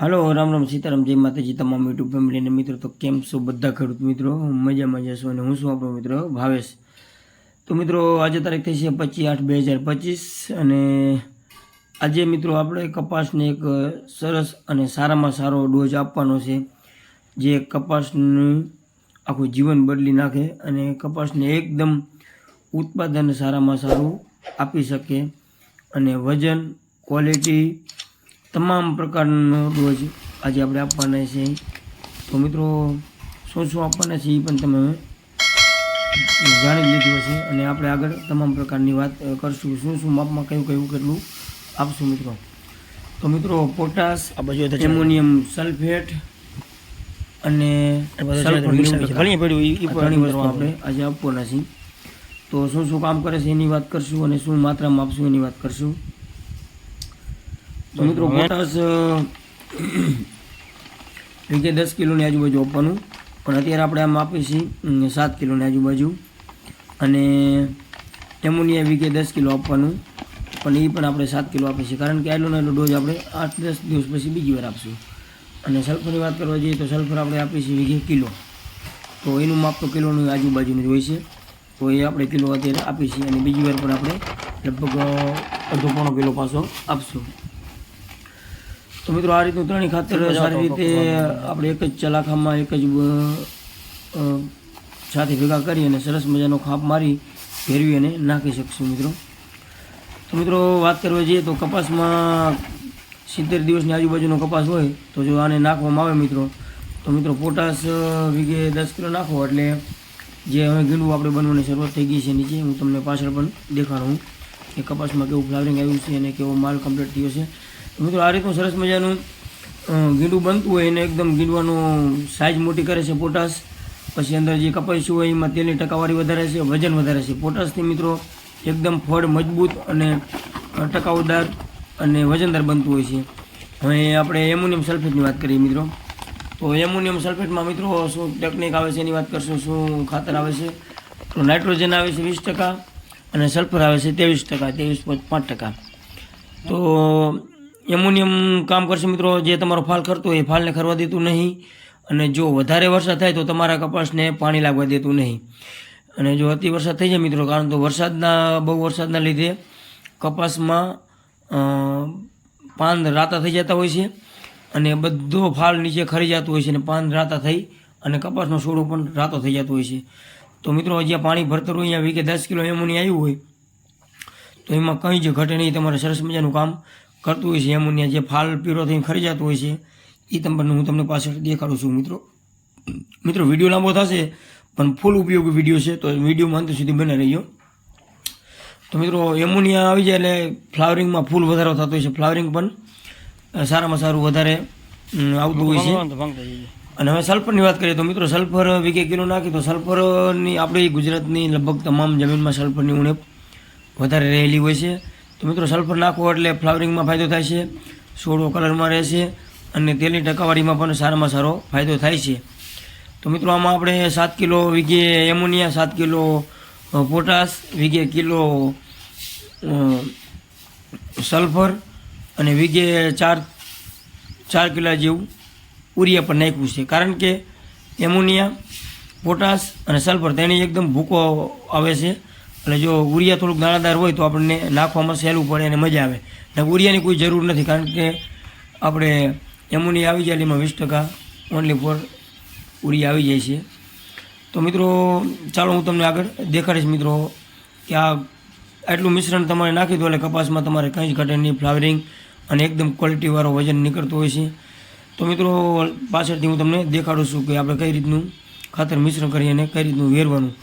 હાલો, રામ રામ સીતારામ, જય માતાજી, તમામ યુટ્યુબ ફેમિલીને મિત્રો, તો કેમ છો બધા ખેડૂત મિત્રો? મજામાં જશો અને હું છું આપણો મિત્રો ભાવેશ. તો મિત્રો, આજે તારીખ થઈ છે પચીસ આઠ બે હજાર પચીસ અને આજે મિત્રો આપણે કપાસને એક સરસ અને સારામાં સારો ડોઝ આપવાનો છે, જે કપાસનું આખું જીવન બદલી નાખે અને કપાસને એકદમ ઉત્પાદન સારામાં સારું આપી શકે અને વજન ક્વોલિટી તમામ પ્રકારનો ડોઝ આજે આપણે આપવાના છે. તો મિત્રો શું શું આપવાના છે એ પણ તમે જાણી લીધું હશે અને આપણે આગળ તમામ પ્રકારની વાત કરશું. શું શું માપમાં કયું કયું કેટલું આપશું મિત્રો? તો મિત્રો પોટાશ એમોનિયમ સલ્ફેટ અને. ઘણી પડ્યું. આપણે આજે આપવાના છીએ. તો શું શું કામ કરે છે એની વાત કરશું અને શું માત્રામાં આપશું એની વાત કરશું. તો મિત્રો પોટાશ રીતે દસ કિલોની આજુબાજુ આપવાનું. પણ અત્યારે આપણે આમ આપીએ છીએ સાત કિલોની આજુબાજુ. અને એમોનિયા વીકે દસ કિલો આપવાનું. પણ એ પણ આપણે સાત કિલો આપીએ છીએ. કારણ કે આટલો એટલો ડોઝ આપણે આઠ દસ દિવસ પછી બીજી વાર આપીશું. અને સલ્ફરની વાત કરવા જઈએ તો સલ્ફર આપણે આપીએ છીએ વીઘે કિલો. તો એનું માપ તો કિલોનું આજુબાજુનું જ હોય છે. તો એ આપણે કિલો અત્યારે આપીએ છીએ. અને બીજી વાર પણ આપણે લગભગ અડધો પોણો કિલો પાછો આપશું. તો મિત્રો આ રીતનું ત્રણેય ખાતર સારી રીતે આપણે એક જ ચલાખામાં એક જ સાથે ભેગા કરી અને સરસ મજાનો ખાપ મારી ફેરવી અને નાખી શકશું મિત્રો. તો મિત્રો વાત કરવા જઈએ તો કપાસમાં સિત્તેર દિવસની આજુબાજુનો કપાસ હોય તો જો આને નાખવામાં આવે મિત્રો તો મિત્રો પોટાશ વીઘે દસ કિલો નાખો એટલે જે હવે ગીંડું આપણે બનવાની શરૂઆત થઈ ગઈ છે નીચે હું તમને પાછળ પણ દેખાડું કે કપાસમાં કેવું ફ્લાવરિંગ આવ્યું છે અને કેવો માલ કમ્પ્લીટ થયો છે. મિત્રો, આ રીતનું સરસ મજાનું ગીંડું બનતું હોય એને એકદમ ગીંડવાનું સાઇઝ મોટી કરે છે પોટાશ પછી અંદર જે કપાસ્યું હોય એમાં તેલની ટકાવારી વધારે છે, વજન વધારે છે. પોટાશથી મિત્રો એકદમ ફળ મજબૂત અને ટકાઉદાર અને વજનદાર બનતું હોય છે. હવે આપણે એમોનિયમ સલ્ફેટની વાત કરીએ મિત્રો. તો એમોનિયમ સલ્ફેટમાં મિત્રો શું ટેકનિક આવે છે એની વાત કરશું, શું ખાતર આવે છે? તો નાઇટ્રોજન આવે છે વીસ ટકા અને સલ્ફર આવે છે ત્રેવીસ ટકા, ત્રેવીસ પાંચ ટકા. તો એમોનિયમ કામ કરશે મિત્રો, જે તમારો ફાલ ખરતો હોય એ ફાલને ખરવા દેતું નહીં. અને જો વધારે વરસાદ થાય તો તમારા કપાસને પાણી લાગવા દેતું નહીં. અને જો અતિ વરસાદ થઈ જાય મિત્રો, કારણ તો વરસાદના, બહુ વરસાદના લીધે કપાસમાં પાન રાતા થઈ જતા હોય છે અને બધો ફાલ નીચે ખરી જતો હોય છે અને પાન રાતા થઈ અને કપાસનો છોડો પણ રાતો થઈ જતો હોય છે. તો મિત્રો જ્યાં પાણી ભરતર હોય અહીંયા વીકે દસ કિલો એમોની આવ્યું હોય, તો એમાં કંઈ જ ઘટે નહીં. તમારે સરસ મજાનું કામ કરતું હોય છે એમોનિયા જે ફાલ પીરો થઈને ખરી જતો હોય છે એ તમને હું તમને પાછળ દેખાડું છું મિત્રો. મિત્રો વીડિયો લાંબો થશે પણ ફૂલ ઉપયોગી વીડિયો છે તો વિડીયોમાં અંત સુધી બને રહ્યો તો મિત્રો એમોનિયા આવી જાય એટલે ફ્લાવરિંગમાં ફૂલ વધારો થતો હોય છે ફ્લાવરિંગ પણ સારામાં સારું વધારે આવતું હોય છે. અને હવે સલ્ફરની વાત કરીએ તો મિત્રો સલ્ફર વીઘે કિલો નાખી તો સલ્ફરની આપણી ગુજરાતની લગભગ તમામ જમીનમાં સલ્ફરની ઉણપ વધારે રહેલી હોય છે. તો મિત્રો સલ્ફર નાખો એટલે ફ્લાવરિંગમાં ફાયદો થાય છે છોડો કલરમાં રહેશે અને તેલની ટકાવારીમાં પણ સારામાં સારો ફાયદો થાય છે. તો મિત્રો આમાં આપણે સાત કિલો વીઘે એમોનિયા, સાત કિલો પોટાશ, વીઘે કિલો સલ્ફર અને વીઘે ચાર ચાર કિલો જેવું ઉરિયા પણ નાખ્યું છે. કારણ કે એમોનિયા, પોટાશ અને સલ્ફર તેની એકદમ ભૂકો આવે છે. એટલે જો ઉરિયા થોડુંક દાણાદાર હોય તો આપણને નાખવામાં સહેલું પડે અને મજા આવે. એટલે ઉરિયાની કોઈ જરૂર નથી, કારણ કે આપણે એમોનિયા આવી જાય એમાં વીસ ટકા ઓનલી ફોર ઉરિયા આવી જાય છે. તો મિત્રો, ચાલો હું તમને આગળ દેખાડીશ મિત્રો, કે આ આટલું મિશ્રણ તમારે નાખી દો એટલે કપાસમાં તમારે કંઈ જ ઘટે નહીં, ફ્લાવરિંગ અને એકદમ ક્વોલિટીવાળો વજન નીકળતો હોય છે. તો મિત્રો, પાછળથી હું તમને દેખાડું છું કે આપણે કઈ રીતનું ખાતર મિશ્રણ કરી અને કઈ રીતનું વેરવાનું.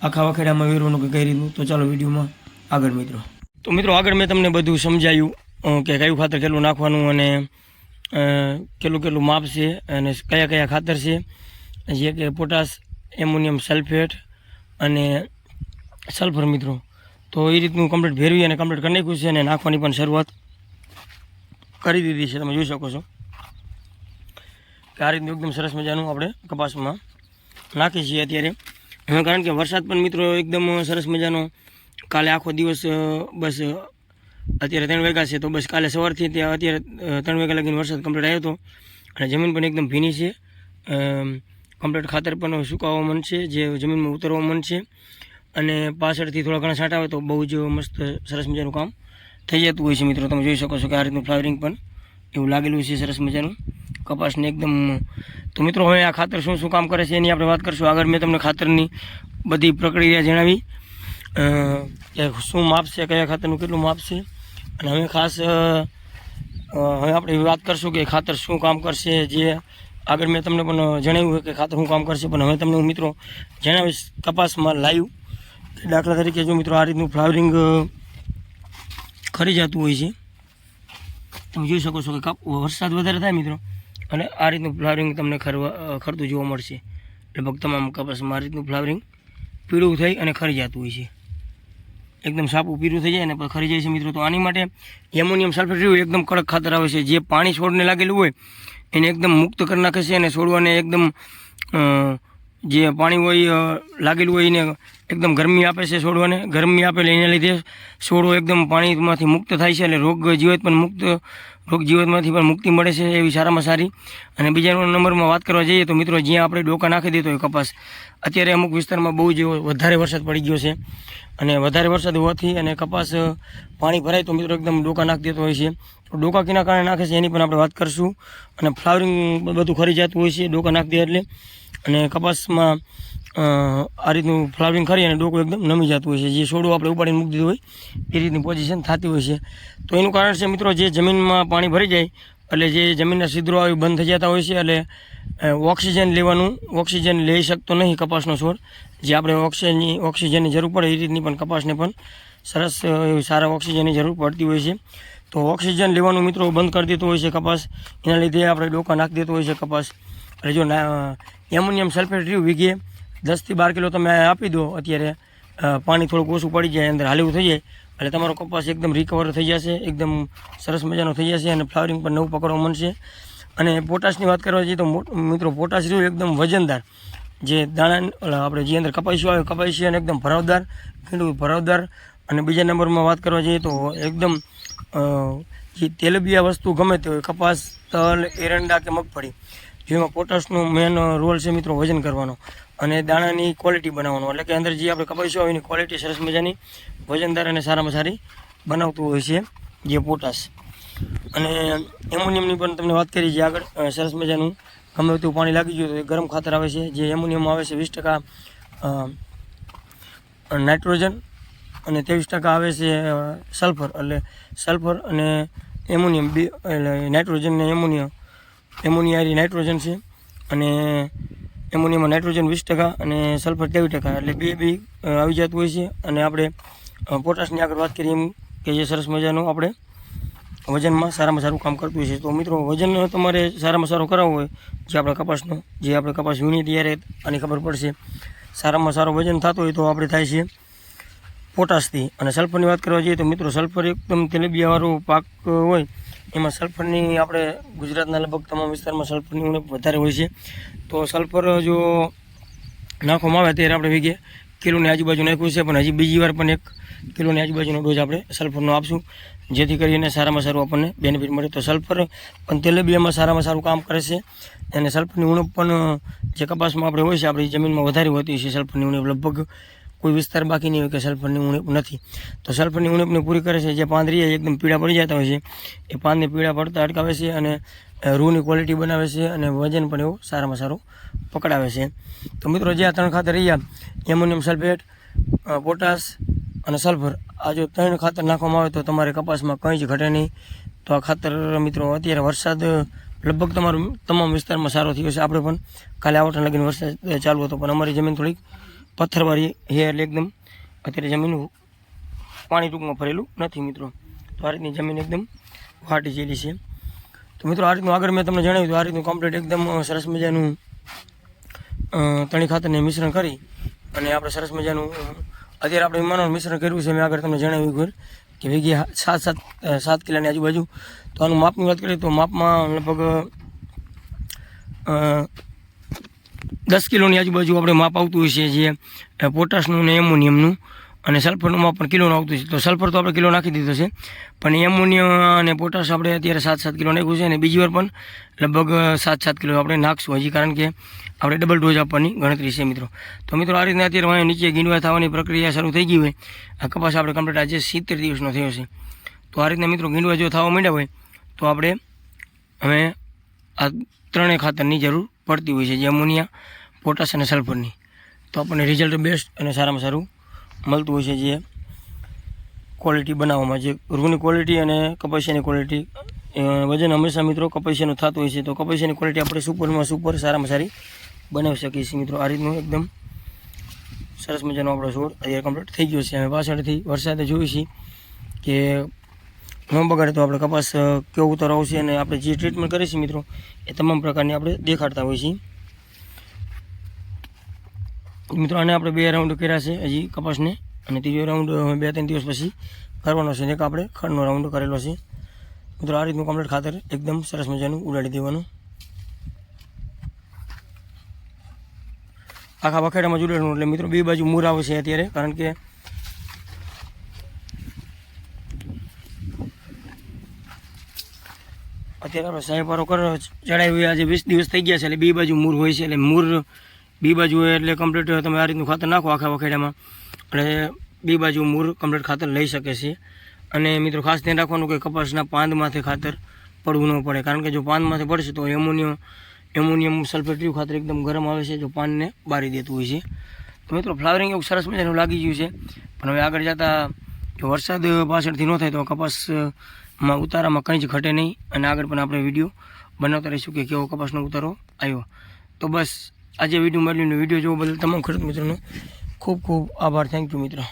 આખા વખેડામાં વેરવાનું કે કઈ રીતનું? તો ચાલો વિડીયોમાં આગળ મિત્રો. તો મિત્રો, આગળ મેં તમને બધું સમજાયું કે કયું ખાતર કેટલું નાખવાનું અને કેટલું કેટલું માપ છે અને કયા કયા ખાતર છે. જે કે પોટાશ, એમોનિયમ સલ્ફેટ અને સલ્ફર મિત્રો. તો એ રીતનું કમ્પ્લીટ ભેરવી અને કમ્પ્લીટ કરી નાખ્યું છે અને નાખવાની પણ શરૂઆત કરી દીધી છે. તમે જોઈ શકો છો કે આ રીતનું એકદમ સરસ મજાનું આપણે કપાસમાં નાખીએ છીએ અત્યારે. હવે કારણ કે વરસાદ પણ મિત્રો એકદમ સરસ મજાનો. કાલે આખો દિવસ બસ અત્યારે ત્રણ વાગ્યા છે તો બસ કાલે સવારથી ત્યાં અત્યારે ત્રણ વાગ્યા લગીને વરસાદ કમ્પ્લીટ આવ્યો હતો અને જમીન પણ એકદમ ભીની છે. કમ્પ્લીટ ખાતર પણ સુકાવવા મન છે, જે જમીનમાં ઉતરવા મન છે. અને પાછળથી થોડા ઘણા છાંટા આવે તો બહુ જ મસ્ત, સરસ મજાનું કામ થઈ જતું હોય છે મિત્રો. તમે જોઈ શકો છો કે આ રીતનું ફ્લાવરિંગ પણ એવું લાગેલું છે સરસ મજાનું. કપાસને એકદમ તો મિત્રો હવે આ ખાતર શું શું કામ કરે છે એની આપણે વાત કરીશું. આગળ મેં તમને ખાતરની બધી પ્રક્રિયા જણાવી. કે શું માપ છે, કયા ખાતરનું કેટલું માપ છે. અને હવે ખાસ હવે આપણે વાત કરશું કે ખાતર શું કામ કરશે, જે આગળ મેં તમને પણ જણાવ્યું કે ખાતર શું કામ કરશે. પણ હવે તમને હું મિત્રો જણાવીશ કપાસમાં લાઈવ. કે દાખલા તરીકે જો મિત્રો આ રીતનું ફ્લાવરિંગ ખરી જતું હોય છે. તમે જોઈ શકો છો કે વરસાદ વધારે થાય મિત્રો. અને આ રીતનું ફ્લાવરિંગ તમને ખરવા ખરતું જોવા મળશે. લગભગ તમામ કપાસમાં આ રીતનું ફ્લાવરિંગ પીળું થઈ અને ખરી જતું હોય છે. એકદમ સાપું પીળું થઈ જાય પછી ખરી જાય છે મિત્રો. તો આની માટે એમોનિયમ સલ્ફેટ રહ્યું એકદમ કડક ખાતર આવે છે. જે પાણી છોડને લાગેલું હોય, એને એકદમ મુક્ત કરી નાખે છે અને છોડવાને એકદમ જે પાણી હોય લાગેલું હોય એને એકદમ ગરમી આપે છે છોડવાને. ગરમી આપે એને લીધે છોડવો એકદમ પાણીમાંથી મુક્ત થાય છે એટલે રોગ જીવત પણ મુક્ત, રોગ જીવતમાંથી પણ મુક્તિ મળે છે એવી સારામાં સારી. અને બીજા નંબરમાં વાત કરવા જઈએ તો મિત્રો જ્યાં આપણે ડોકા નાખી દેતો હોય કપાસ. અત્યારે અમુક વિસ્તારમાં બહુ જ વધારે વરસાદ પડી ગયો છે. અને વધારે વરસાદ હોવાથી અને કપાસ પાણી ભરાય તો મિત્રો એકદમ ડોકા નાખી દેતો હોય છે. તો ડોકા કિના કારણે નાખે છે એની પણ આપણે વાત કરશું. અને ફ્લાવરિંગ બધું ખરી જતું હોય છે ડોકા નાખી દે એટલે. અને કપાસમાં આ રીતનું ફ્લાવરિંગ કરી અને ડોકું એકદમ નમી જતું હોય છે. જે છોડું આપણે ઉપાડીને મૂકી દીધું હોય, એ રીતની પોઝિશન થતી હોય છે. તો એનું કારણ છે મિત્રો, જે જમીનમાં પાણી ભરી જાય, એટલે જે જમીનના છિદ્રો આવી બંધ થઈ જતા હોય છે, એટલે ઓક્સિજન લેવાનું, ઓક્સિજન લઈ શકતો નહીં કપાસનો છોડ. જે આપણે ઓક્સિજનની ઓક્સિજનની જરૂર પડે, એ રીતની પણ કપાસને પણ સરસ સારા ઓક્સિજનની જરૂર પડતી હોય છે. તો ઓક્સિજન લેવાનું મિત્રો બંધ કરી દેતો હોય છે કપાસ. એના લીધે આપણે ડોકા નાખી દેતો હોય છે કપાસ. એટલે જો એમોનિયમ સલ્ફેટ રહ્યું વીઘે દસથી બાર કિલો તમે આપી દો, અત્યારે પાણી થોડુંક ઓછું પડી જાય, અંદર હાલેવું થઈ જાય, એટલે તમારો કપાસ એકદમ રિકવર થઈ જશે, એકદમ સરસ મજાનો થઈ જશે અને ફ્લાવરિંગ પણ નવું પકડવા મળશે. અને પોટાશની વાત કરવા જઈએ તો મિત્રો, પોટાશ રહ્યું એકદમ વજનદાર. જે દાણા આપણે જે અંદર કપાઈશું આવે કપાસ્યું અને એકદમ ભરાવદાર ખીંડું ભરાવદાર. અને બીજા નંબરમાં વાત કરવા જઈએ તો એકદમ જે તેલબિયા વસ્તુ ગમે તે કપાસ, તલ, એરંડા કે મગફળી, જેમાં પોટાશનો મેન રોલ છે મિત્રો વજન કરવાનો. અને દાણાની ક્વોલિટી બનાવવાનું. એટલે કે અંદર જે આપણે કપાઈશું હોય એની ક્વોલિટી સરસ મજાની વજનદાર અને સારામાં સારી બનાવતું હોય છે જે પોટાશ અને એમોનિયમની પણ તમને વાત કરી છે આગળ સરસ મજાનું ગમે તેવું પાણી લાગી ગયું તો એ ગરમ ખાતર આવે છે. જે એમોનિયમ આવે છે વીસ ટકા નાઇટ્રોજન અને ત્રેવીસ ટકા આવે છે સલ્ફર એટલે સલ્ફર અને એમોનિયમ બે, એટલે નાઇટ્રોજન ને એમોનિયમ એમોનિયા નાઇટ્રોજન છે અને એમોનિયમમાં નાઇટ્રોજન વીસ ટકા અને સલ્ફર ત્રેવીસ ટકા. એટલે બે બી આવી જતું હોય છે. અને આપણે પોટાશની આગળ વાત કરીએ એમ કે જે સરસ મજાનું આપણે વજનમાં સારામાં સારું કામ કરતું હોય છે. તો મિત્રો, વજન તમારે સારામાં સારું કરાવવું હોય, જે આપણે કપાસનો, જે આપણે કપાસ વીણીએ ત્યારે આની ખબર પડશે. સારામાં સારું વજન થતું હોય તો આપણે થાય છે પોટાશથી. અને સલ્ફરની વાત કરવા જઈએ તો મિત્રો, સલ્ફર એકદમ તેલબિયાવાળો પાક હોય. એમાં સલ્ફરની આપણે ગુજરાતના લગભગ તમામ વિસ્તારમાં સલ્ફરની ઉણપ વધારે હોય છે. તો સલ્ફર જો નાખવામાં આવે ત્યારે આપણે વીઘે કિલોની આજુબાજુ નાખ્યું છે, પણ હજી બીજી વાર પણ એક કિલોની આજુબાજુનો ડોઝ આપણે સલ્ફરનો આપશું. જેથી કરીને સારામાં સારું આપણને બેનિફિટ મળે. તો સલ્ફર પણ તેલેબિયામાં સારામાં સારું કામ કરે છે અને સલ્ફરની ઉણપ પણ જે કપાસમાં આપણે હોય છે, આપણી જમીનમાં વધારે હોતી છે, સલ્ફરની ઉણપ લગભગ કોઈ વિસ્તાર બાકી નહીં હોય કે સલ્ફરની ઉણપ નથી. તો સલ્ફરની ઉણપને પૂરી કરે છે, જે પાંદરી એકદમ પીળા પડી જતા હોય છે. એ પાંદને પીળા પડતા અટકાવે છે અને રૂની ક્વોલિટી બનાવે છે અને વજન પણ એવું સારામાં સારું પકડાવે છે. તો મિત્રો, જે આ ત્રણ ખાતર રહ્યા, એમોનિયમ સલ્ફેટ પોટાસ અને સલ્ફર, આ જો ત્રણ ખાતર નાખવામાં આવે તો તમારે કપાસમાં કંઈ જ ઘટે નહીં. તો આ ખાતર મિત્રો, અત્યારે વરસાદ લગભગ તમારું તમામ વિસ્તારમાં સારો થયો છે. આપણે પણ કાલે આવટા લગીને વરસાદ ચાલુ હતો, પણ અમારી જમીન થોડીક પથ્થરવાળી હે એટલે એકદમ અત્યારે જમીન પાણી ટૂંકમાં ભરેલું નથી મિત્રો. તો આ રીતની જમીન એકદમ વાટી જેલી છે. તો મિત્રો આ રીતનું આગળ મેં તમને જણાવ્યું તો આ રીતનું કમ્પ્લીટ એકદમ સરસ મજાનું તણી ખાતરને મિશ્રણ કરી અને આપણે સરસ મજાનું અત્યારે આપણે વિમાનોનું મિશ્રણ કર્યું છે, મેં આગળ તમને જણાવ્યું ઘર કે ભેગી સાત સાત સાત કિલાની આજુબાજુ. તો આનું માપની વાત કરીએ તો માપમાં લગભગ દસ કિલોની આજુબાજુ આપણે માપ આવતું હોય છે જે પોટાશનું ને એમોનિયમનું. અને સલ્ફરનું પણ કિલોનું આવતું છે. તો સલ્ફર તો આપણે કિલો નાખી દીધો છે. પણ એમોનિયમ અને પોટાશ આપણે અત્યારે સાત સાત કિલો નાખ્યું છે અને બીજી વાર પણ લગભગ સાત સાત કિલો આપણે નાખશું હજી. કારણ કે આપણે ડબલ ડોઝ આપવાની ગણતરી છે મિત્રો. તો મિત્રો, આ રીતના અત્યારે અહીંયા નીચે ગીંડવા થવાની પ્રક્રિયા શરૂ થઈ ગઈ હોય. આ કપાસ આપણે કમ્પ્લીટ આજે સિત્તેર દિવસનો થયો છે. તો આ રીતના મિત્રો ગીંડવા જો થવા માંડ્યા હોય, તો આપણે હવે આ ત્રણેય ખાતરની જરૂર પડતી હોય છે. જે અમોનિયા પોટાશ અને સલ્ફરની. તો આપણને રિઝલ્ટ બેસ્ટ અને સારામાં સારું મળતું હોય છે જે ક્વોલિટી બનાવવામાં. જે રૂની ક્વોલિટી અને કપાસિયાની ક્વોલિટી વજન હંમેશા મિત્રો કપાસિયાનું થતું હોય છે. તો કપાસિયાની ક્વોલિટી આપણે સુપરમાં સુપર સારામાં સારી બનાવી શકીએ છીએ મિત્રો. આ રીતનું એકદમ સરસ મજાનો આપણો છોડ અત્યારે કમ્પ્લીટ થઈ ગયો છે. અમે પાછળથી વરસાદે જોયું છીએ કે ન બગાડે તો આપણે કપાસ કેવો ઉતારો આવશે અને આપણે જે ટ્રીટમેન્ટ કરીએ છીએ મિત્રો, એ તમામ પ્રકારની આપણે દેખાડતા હોઈએ છીએ. મિત્રો, આને આપણે બે રાઉન્ડ કર્યા છે હજી કપાસને. અને ત્રીજો રાઉન્ડ બે ત્રણ દિવસ પછી કરવાનો છે. એક આપણે ખડનો રાઉન્ડ કરેલો છે. મિત્રો, આ રીતનું કમ્પ્લીટ ખાતર એકદમ સરસ મજાનું ઉડાડી દેવાનું. આખા વખેડામાં જ એટલે મિત્રો, બે બાજુ મૂર આવે છે અત્યારે. કારણ કે અત્યારે આપણે સાહેબારો કર ચડાવી આજે વીસ દિવસ થઈ ગયા છે. એટલે બે બાજુ મૂર હોય છે. એટલે મૂર બે બાજુ એટલે કમ્પ્લીટ તમે આ રીતનું ખાતર નાખો આખા વખેડામાં. અને બી બાજુ મૂર કમ્પ્લીટ ખાતર લઈ શકે છે. અને મિત્રો ખાસ ધ્યાન રાખવાનું કે કપાસના પાંદમાંથી ખાતર પડવું ન પડે. કારણ કે જો પાંદમાંથી પડશે તો એમોનિયમ એમોનિયમ સલ્ફેટ્રિયું ખાતર એકદમ ગરમ આવે છે, જો પાનને બારી દેતું હોય છે. તો મિત્રો ફ્લાવરિંગ એવું સરસ મજાનું લાગી ગયું છે. પણ હવે આગળ જતાં જો વરસાદ પાછળથી ન થાય તો કપાસમાં ઉતારામાં કંઈ જ ઘટે નહીં. અને આગળ પણ આપણે વીડિયો બનાવતા રહીશું કે કેવો કપાસનો ઉતારો આવ્યો. તો બસ આજે વીડિયો મળીને વીડિયો જોવા બદલ તમામ ખેડૂત મિત્રોનો ખૂબ ખૂબ આભાર. થેન્ક યુ મિત્રો.